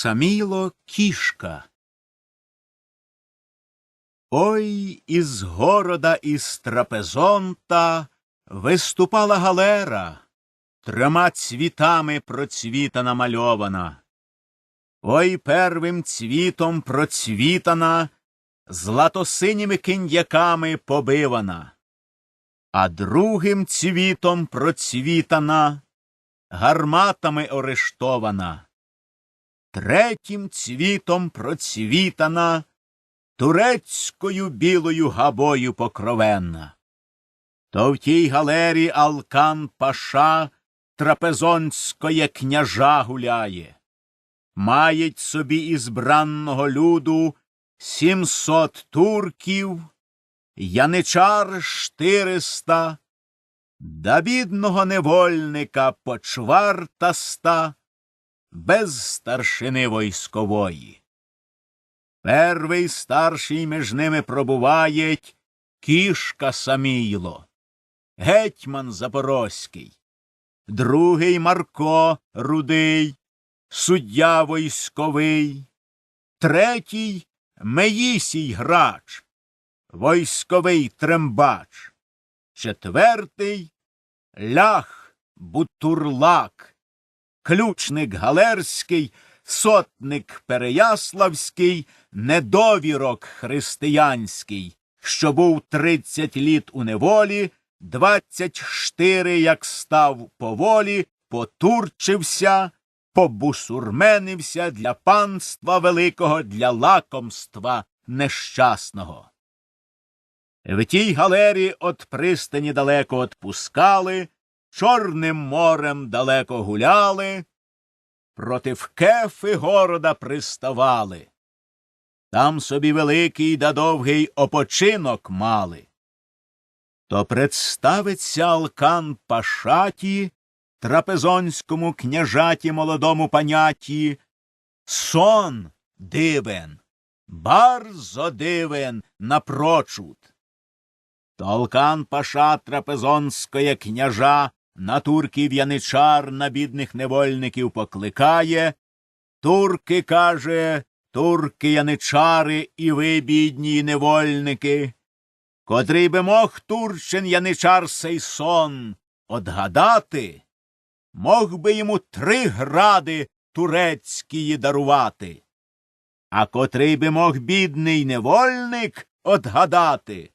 Саміло кішка. Ой із города із трапезонта виступала галера, трьома цвітами процвіта намальована. Ой первим цвітом процвітана, златосиніми киндяками побивана, а другим цвітом процвітана, гарматами орештована третім цвітом процвітана, турецькою білою габою покровенна. То в тій галері Алкан Паша трапезонськоє княжа гуляє. Мають собі ізбранного люду сімсот турків, яничар штириста, да бідного невольника почвартаста, без старшини войскової. Первий старший між ними пробуваєть кішка Саміло, гетьман Запорозький, другий Марко Рудий, суддя войсковий, третій Меїсій Грач, войсковий трембач, четвертий Лях Бутурлак, ключник Галерський, сотник Переяславський, недовірок християнський, що був тридцять літ у неволі, двадцять штири, як став поволі, потурчився, побусурменився для панства великого, для лакомства нещасного. В тій галері от пристані далеко отпускали, Чорним морем далеко гуляли, против кефи города приставали. Там собі великий да довгий опочинок мали. То представиться Алкан Пашаті, трапезонському княжаті молодому паняті, сон дивен, барзо дивен напрочуд. То Алкан Паша трапезонськоє княжа на турків яничар, на бідних невольників покликає. Турки, каже, турки яничари і ви, бідні невольники. Котрий би мог турчин яничар сей сон одгадати, мог би йому три гради турецькії дарувати. А котрий би мог бідний невольник одгадати,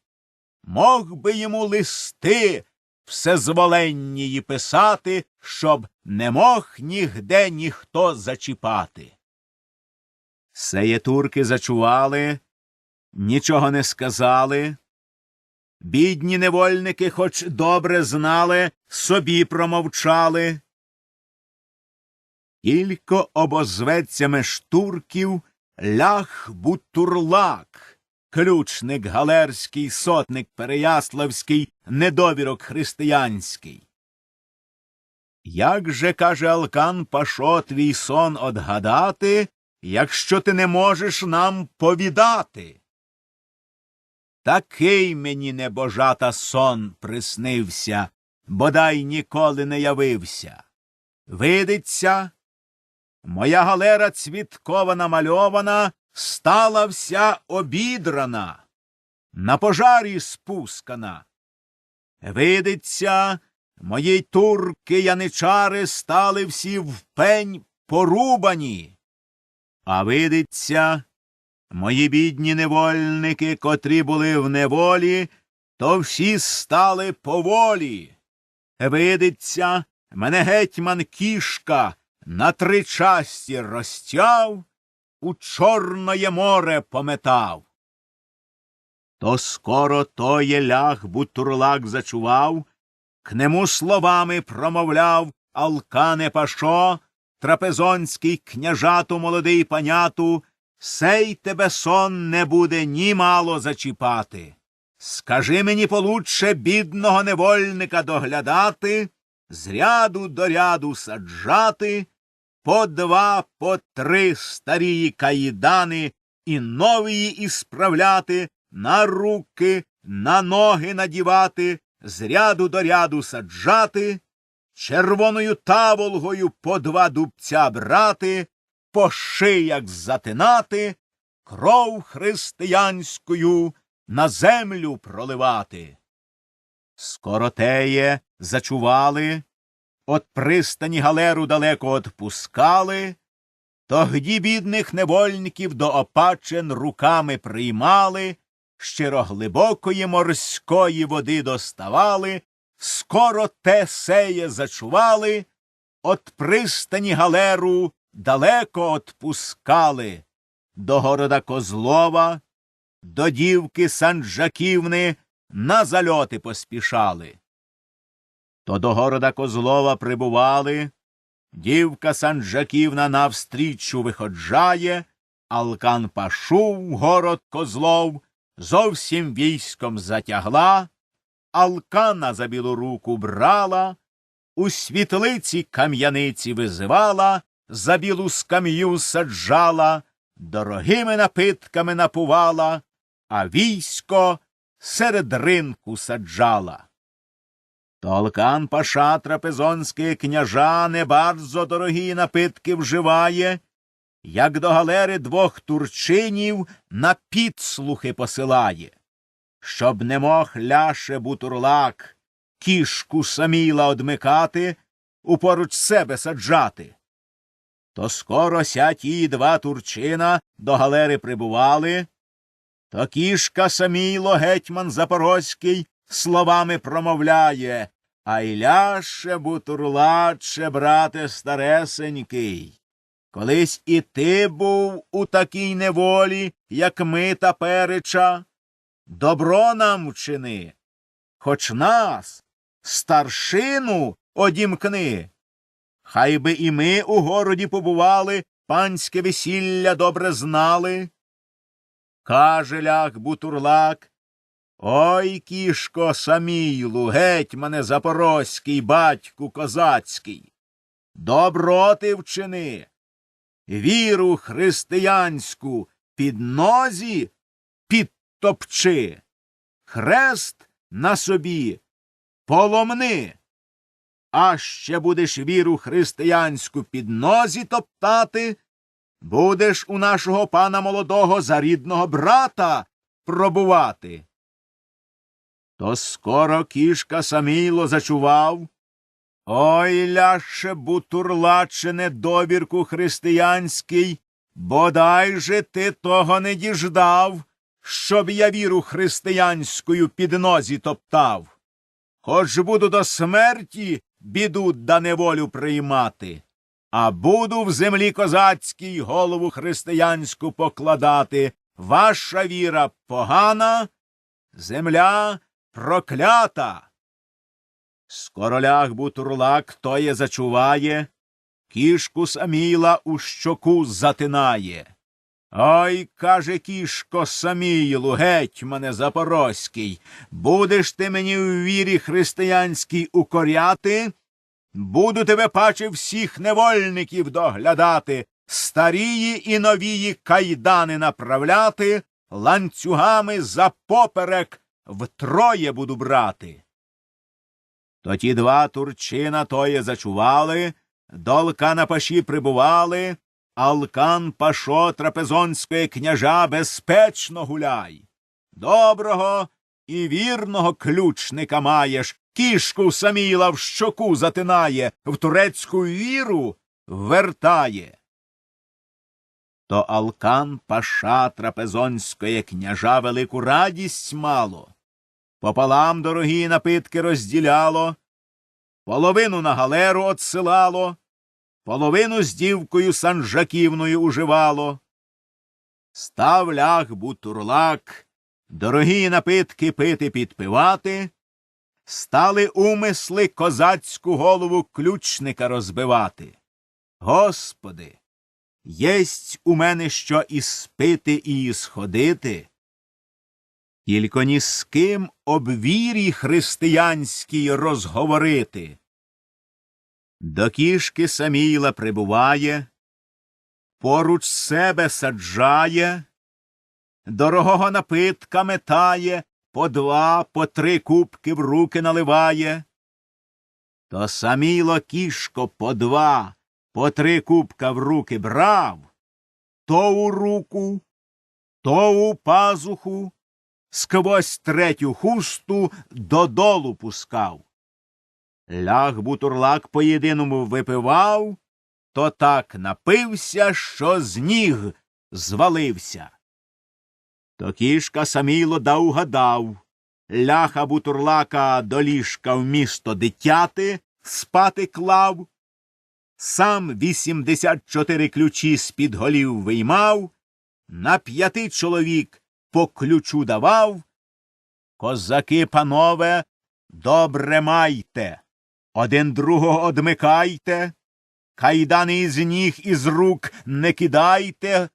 мог би йому листи всезволеннії писати, щоб не мог нігде ніхто зачіпати. Сеє турки зачували, нічого не сказали. Бідні невольники, хоч добре знали, собі промовчали. Тільки обозветься меж турків лях бутурлак ключник галерський, сотник Переяславський, недовірок християнський. Як же, каже Алкан Пашо, твій сон одгадати, якщо ти не можеш нам повідати? Такий мені небожата сон приснився, бодай ніколи не явився. Видиться, моя галера цвіткова намальована стала вся обідрана, на пожарі спускана. Видиться, мої турки яничари стали всі в пень порубані, а видиться, мої бідні невольники, котрі були в неволі, то всі стали поволі. Видиться, мене гетьман кішка на три часті розтяв, у Чорноє море пометав. То скоро тоє ляг бутурлак зачував, к нему словами промовляв Алкане Пашо, трапезонський княжату молодий паняту, сей тебе сон не буде ні мало зачіпати. Скажи мені получше бідного невольника доглядати, з ряду до ряду саджати, по два, по три старії каїдани і новії ісправляти, на руки, на ноги надівати, з ряду до ряду саджати, червоною таволгою по два дубця брати, по шиях затинати, кров християнською на землю проливати. Скоротеє зачували, от пристані галеру далеко отпускали, тогді бідних невольників до опачен руками приймали, щироглибокої морської води доставали, скоро те сеє зачували, от пристані галеру далеко отпускали, до города Козлова, до дівки Санджаківни на зальоти поспішали. То до города Козлова прибували, дівка Санджаківна навстрічу виходжає, Алкан Пашу в город Козлов зовсім військом затягла, Алкана за білу руку брала, у світлиці кам'яниці визивала, за білу скам'ю саджала, дорогими напитками напувала, а військо серед ринку саджала. Толкан паша трапезонський княжа не bardzo дорогі напитки вживає, як до галери двох турчинів на підслухи посилає, щоб не мог ляше бутурлак кішку саміла одмикати, упоруч себе саджати. То скоро ся ті два турчина до галери прибували, то кішка саміло гетьман Запорозький словами промовляє Ай ляше, бутурлаче, брате старесенький. Колись і ти був у такій неволі, як ми та переча. Добро нам вчини, хоч нас, старшину, одімкни. Хай би і ми у городі побували, панське весілля добре знали. Каже ляг бутурлак. Ой, кішко самілу, гетьмане запорозький, батьку козацький. Добро ти вчини. Віру християнську під нозі підтопчи. Хрест на собі поломни. А ще будеш віру християнську під нозі топтати, будеш у нашого пана молодого за рідного брата пробувати. То скоро кішка саміло зачував. Ой, ляше бутурлаче недовірку християнський, бодай же ти того не діждав, щоб я віру християнською під нозі топтав. Хоч буду до смерті біду да неволю приймати, а буду в землі козацькій голову християнську покладати. Ваша віра погана, земля проклята. Скоролях бутурлак тоє зачуває, кішку саміла у щоку затинає. Ой, каже кішко самілу, гетьмане Запорозький, будеш ти мені в вірі християнській укоряти, буду тебе паче всіх невольників доглядати, старії і новії кайдани направляти, ланцюгами за поперек втроє буду брати. То ті два турчина тоє зачували, долка на паші прибували, Алкан пашо трапезонської княжа безпечно гуляй. Доброго і вірного ключника маєш, кішку саміла в щоку затинає, в турецьку віру вертає. То Алкан паша трапезонської княжа велику радість мало. Пополам дорогі напитки розділяло, половину на галеру отсилало, половину з дівкою Санжаківною уживало. Став ляг бутурлак, дорогі напитки пити підпивати, стали умисли козацьку голову ключника розбивати. Господи, єсть у мене що і спити, і сходити. Тільки ні з ким об вірі християнській розговорити. До кішки саміла прибуває, поруч себе саджає, дорогого напитка метає, по два, по три кубки в руки наливає. То саміло кішко по два, по три кубка в руки брав, то у руку, то у пазуху, сквозь третю хусту додолу пускав. Ляг бутурлак по єдиному випивав, то так напився, що з ніг звалився. То кішка саміло да угадав. Ляха бутурлака до ліжка в місто дитяти спати клав, сам вісімдесят чотири ключі з-під голів виймав, на п'яти чоловік по ключу давав. Козаки, панове, добре майте, один другого одмикайте, кайдани із ніг із рук не кидайте,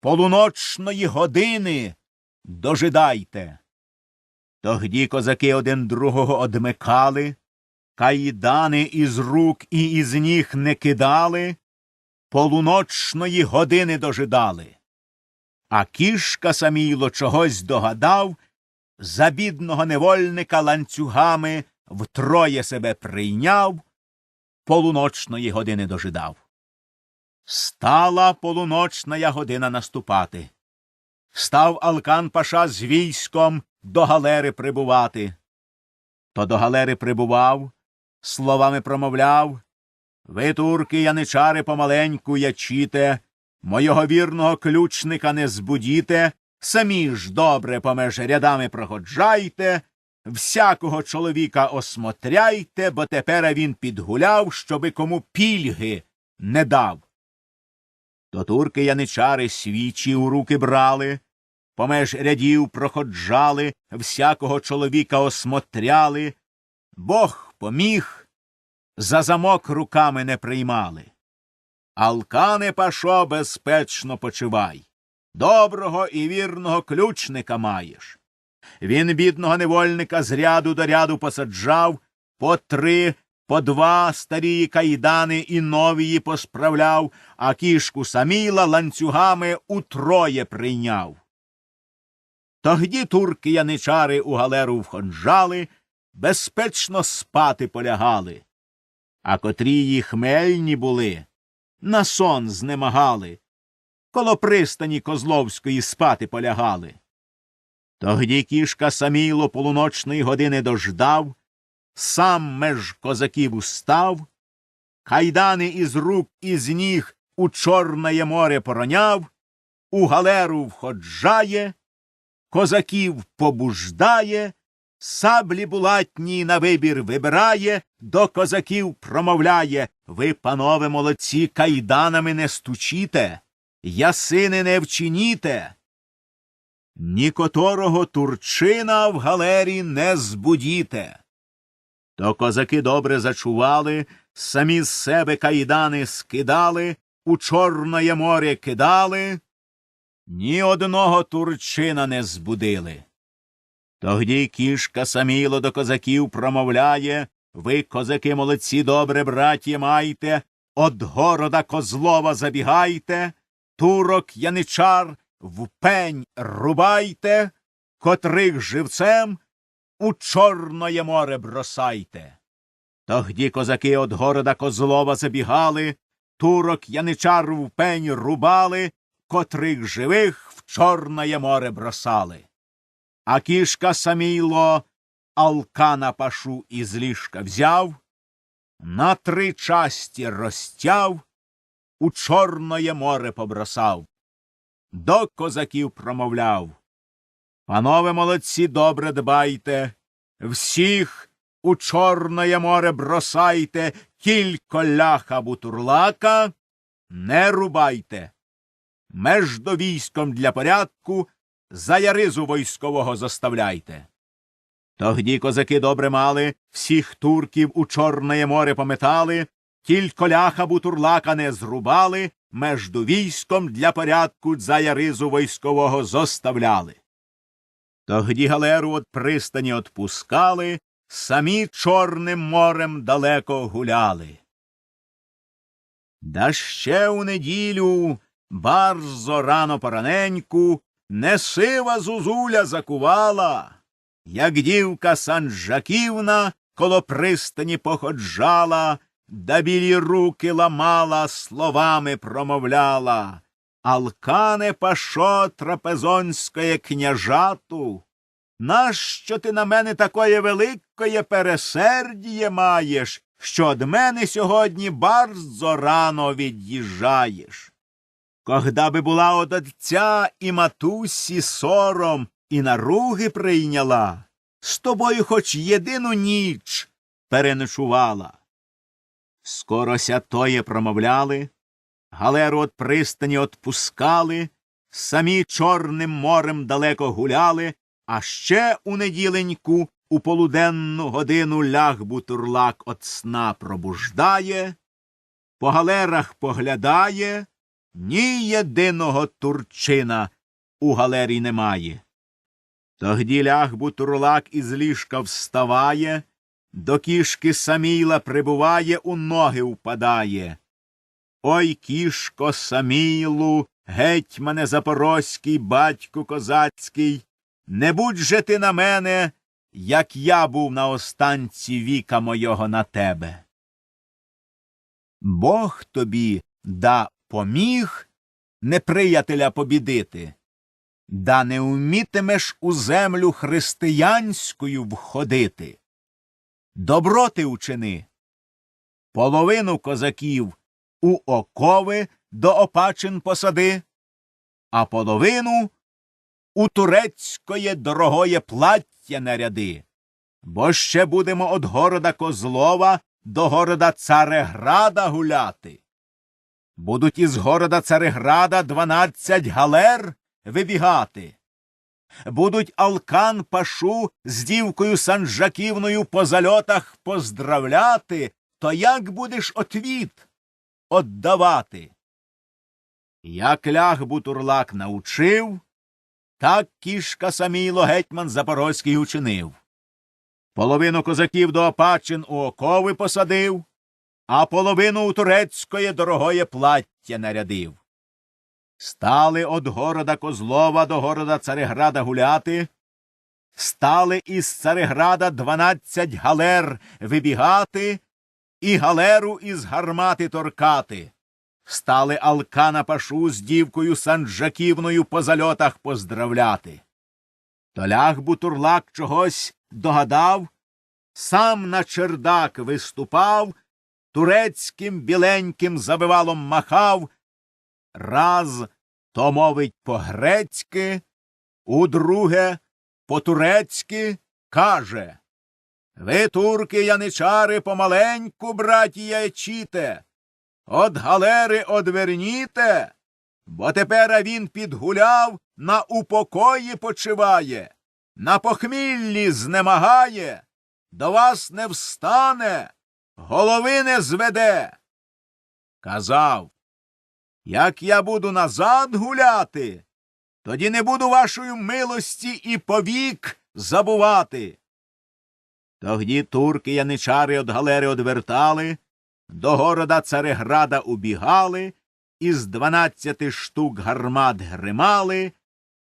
полуночної години дожидайте. Тогді козаки один другого одмикали, кайдани із рук і із ніг не кидали, полуночної години дожидали. А кішка саміло чогось догадав, за бідного невольника ланцюгами втроє себе прийняв, полуночної години дожидав. Стала полуночна година наступати. Став Алкан Паша з військом до галери прибувати. То до галери прибував, словами промовляв Ви, турки, яничари, помаленьку ячіте, мого вірного ключника не збудіте, самі ж добре помеж рядами проходжайте, всякого чоловіка осмотряйте, бо тепер він підгуляв, щоби кому пільги не дав. То турки яничари свічі у руки брали, помеж рядів проходжали, всякого чоловіка осмотряли, Бог поміг, за замок руками не приймали. Алкане пашо безпечно почивай. Доброго і вірного ключника маєш. Він бідного невольника з ряду до ряду посаджав, по три, по два старії кайдани і новії посправляв, а кішку саміла ланцюгами утроє прийняв. Тогді турки яничари у галеру вхонжали, безпечно спати полягали. А котрії хмельні були, на сон знемагали, коло пристані Козловської спати полягали. Тогді кішка саміло полуночної години дождав, сам меж козаків устав, кайдани із рук і з ніг у Чорне море пороняв, у галеру входжає, козаків побуждає, саблі булатні на вибір вибирає, до козаків промовляє Ви, панове молодці, кайданами не стучіте, ясини не вчиніте. Ні которого турчина в галері не збудіте. То козаки добре зачували, самі з себе кайдани скидали, у Чорне море кидали, ні одного турчина не збудили. Тогді кішка саміло до козаків промовляє Ви, козаки молодці, добре браті, майте, От города Козлова забігайте, турок яничар в пень рубайте, котрих живцем у Чорне море бросайте. Тогді козаки от города Козлова забігали, турок яничар в пень рубали, котрих живих в Чорне море бросали. А кішка саміло алкана пашу із ліжка взяв, на три часті розтяв, у Чорне море побросав. До козаків промовляв Панове молодці, добре дбайте, всіх у Чорне море бросайте, кілько ляха бутурлака не рубайте. Меж до військом для порядку за яризу військового заставляйте. Тогді козаки добре мали, всіх турків у Чорне море пометали, тільки ляха бутурлака не зрубали, между військом для порядку за яризу військового зоставляли. Тогді галеру от пристані отпускали, самі Чорним морем далеко гуляли. Да ще у неділю барзо рано пораненьку не сива зузуля закувала, як дівка Санжаківна коло пристані походжала, да білі руки ламала, словами промовляла. Алкане пашо трапезонськое княжату, нащо ти на мене такое великое пересердіє маєш, що од мене сьогодні барзо рано від'їжджаєш? Когда би була од отця і матусі сором, і наруги прийняла, з тобою хоч єдину ніч переночувала. Скорося тоє промовляли, галеру от пристані отпускали, самі Чорним морем далеко гуляли, а ще у неділеньку у полуденну годину ляг бутурлак от сна пробуждає, по галерах поглядає, ні єдиного турчина у галері немає. Тогді ляг бутурлак із ліжка вставає, до кішки саміла прибуває, у ноги впадає. Ой, кішко самілу, гетьмане запорозький, батьку козацький, не будь же ти на мене, як я був на останці віка мойого на тебе. Бог тобі да поміг неприятеля побідити, да не вмітимеш у землю християнською входити. Добро ти учини. Половину козаків у окови до опачин посади, а половину у турецькоє дорогоє плаття наряди. Бо ще будемо од города Козлова до города Цареграда гуляти. Будуть із города Цареграда дванадцять галер вибігати. Будуть Алкан Пашу з дівкою Санжаківною по зальотах поздравляти, то як будеш отвіт отдавати? Як ляг бутурлак научив, так кішка саміло гетьман Запорозький учинив. Половину козаків до Опачин у окови посадив, а половину у турецькоє дорогоє плаття нарядив. Стали од города Козлова до города Цареграда гуляти, стали із Цареграда дванадцять галер вибігати і галеру із гармати торкати. Стали Алкана Пашу з дівкою Санджаківною по зальотах поздравляти. Толях Бутурлак чогось догадав, сам на чердак виступав, турецьким біленьким забивалом махав, раз то мовить по-грецьки, удруге по-турецьки каже Ви, турки, яничари, помаленьку, братія, чіте, От галери одверніте, бо тепер він підгуляв, на упокої почиває, на похміллі знемагає, до вас не встане, голови не зведе. Казав, як я буду назад гуляти, тоді не буду вашої милості і повік забувати. Тогді турки яничари од галери одвертали, до города Цареграда убігали, із дванадцяти штук гармат гримали,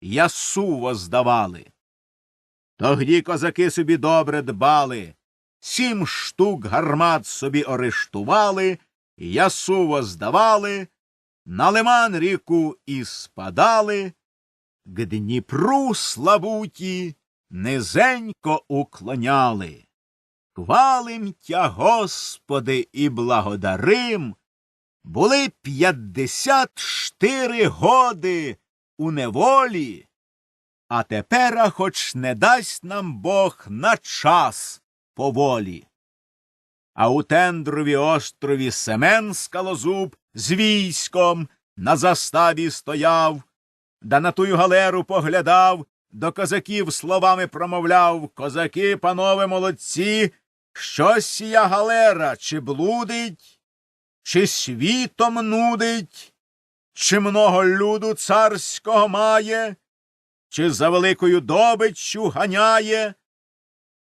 ясуво здавали. Тогді козаки собі добре дбали, сім штук гармат собі арештували, ясуво здавали, на лиман ріку і спадали, к Дніпру славуті низенько уклоняли. Хвалим тя, Господи, і благодарим. Були п'ятдесят штири годи у неволі, а тепера хоч не дасть нам Бог на час поволі. А у тендрові острові Семен Скалозуб з військом на заставі стояв, да на тую галеру поглядав, до козаків словами промовляв Козаки, панове молодці, що сія галера, чи блудить, чи світом нудить, чи много люду царського має, чи за великою добиччю ганяє,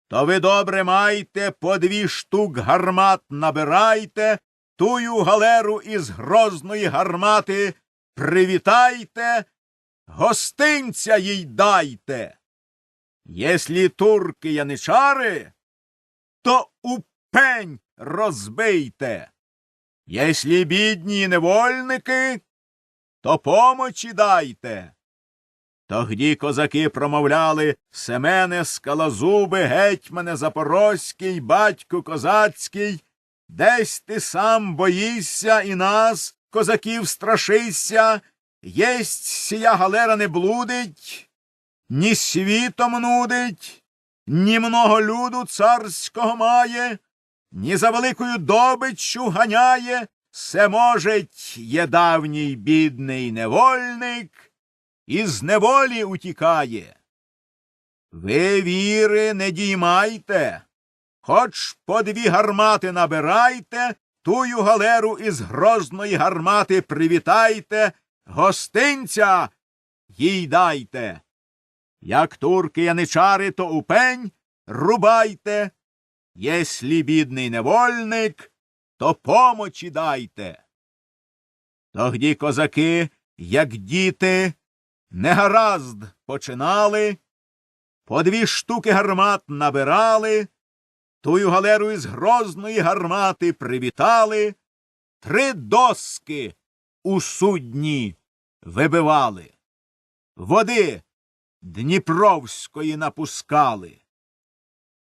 то ви добре майте, по дві штук гармат набирайте, тую галеру із грозної гармати привітайте, гостинця їй дайте. Єслі турки яничари, то у пень розбийте. Єслі бідні невольники, то помочі дайте. Тогді козаки промовляли Семене скалозуби, гетьмане Запорозький, батьку козацький, десь ти сам боїшся і нас, козаків, страшися, єсть сія галера не блудить, ні світом нудить, ні много люду царського має, ні за великою добиччю ганяє, все можеть є давній бідний невольник, із неволі утікає. Ви віри не діймайте, хоч по дві гармати набирайте, тую галеру із грозної гармати привітайте, гостинця їй дайте. Як турки яничари, то у пень рубайте, єслі бідний невольник, то помочі дайте. Тогді козаки, як діти, негаразд починали, по дві штуки гармат набирали, тую галеру із грозної гармати привітали, три доски у судні вибивали, води Дніпровської напускали.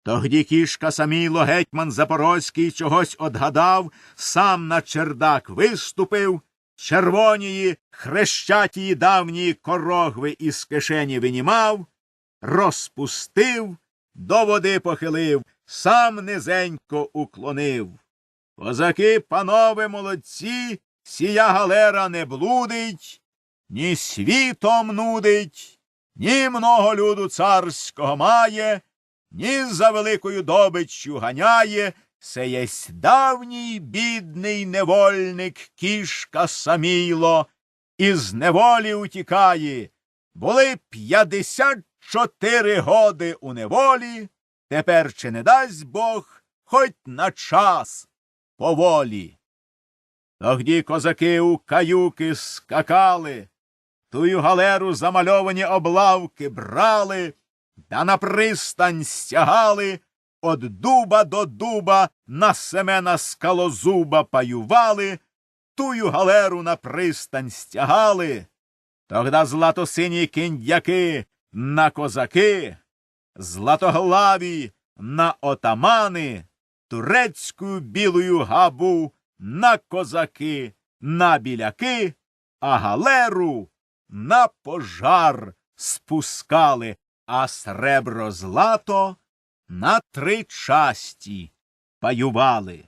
Тогді кішка саміло гетьман Запорозький чогось одгадав, сам на чердак виступив, червонії, хрещатії давнії корогви із кишені винімав, розпустив, до води похилив, сам низенько уклонив. Козаки, панове молодці, сія галера не блудить, ні світом нудить, ні много люду царського має, ні за великою добиччю ганяє, се єсть давній бідний невольник кішка саміло, із неволі утікає. Були п'ятдесят чотири годи у неволі, тепер чи не дасть Бог хоть на час поволі. Тогді козаки у каюки скакали, тую галеру замальовані облавки брали, та на пристань стягали, од дуба до дуба на семена скалозуба паювали, тую галеру на пристань стягали. Тогда златосині кіндяки на козаки, златоглаві на отамани, турецьку білую габу на козаки, на біляки, а галеру на пожар спускали, а сребро злато на три часті паювали.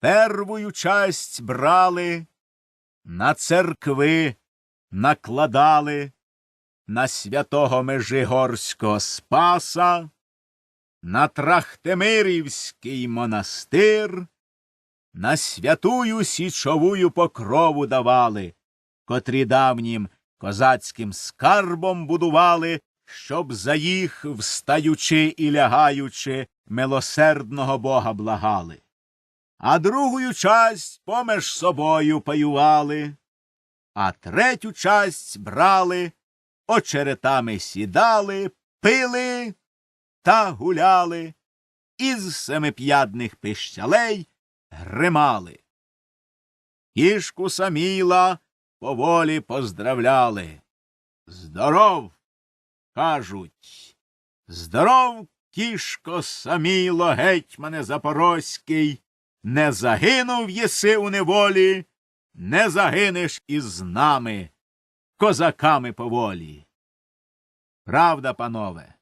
Первую часть брали, на церкви накладали, на святого Межигорського Спаса, на Трахтимирівський монастир, на святую січовую покрову давали, котрі давнім козацьким скарбом будували, щоб за їх, встаючи і лягаючи, милосердного Бога благали. А другую часть помеж собою паювали, а третю часть брали, очеретами сідали, пили та гуляли, із семип'ядних пищалей гримали. Кішку саміла поволі поздравляли. Здоров, кажуть. Здоров, кішко саміло, гетьмане Запорозький, не загинув єси у неволі, не загинеш із нами, козаками поволі. Правда, панове,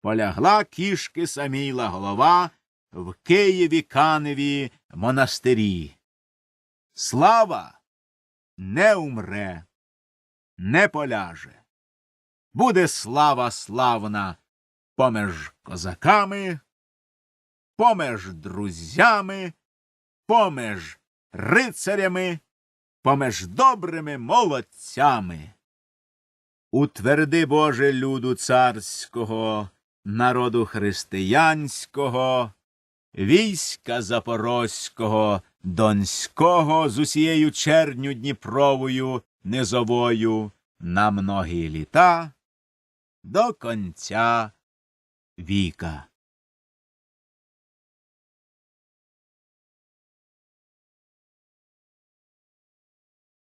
полягла кішки саміла голова в Києві Каневі монастирі. Слава не умре, не поляже. Буде слава славна помеж козаками, помеж друзями, помеж рицарями, помеж добрими молодцями. Утверди, Боже, люду царського, народу християнського, війська запорозького, донського з усією черню Дніпровою, низовою, на многі літа до конця віка.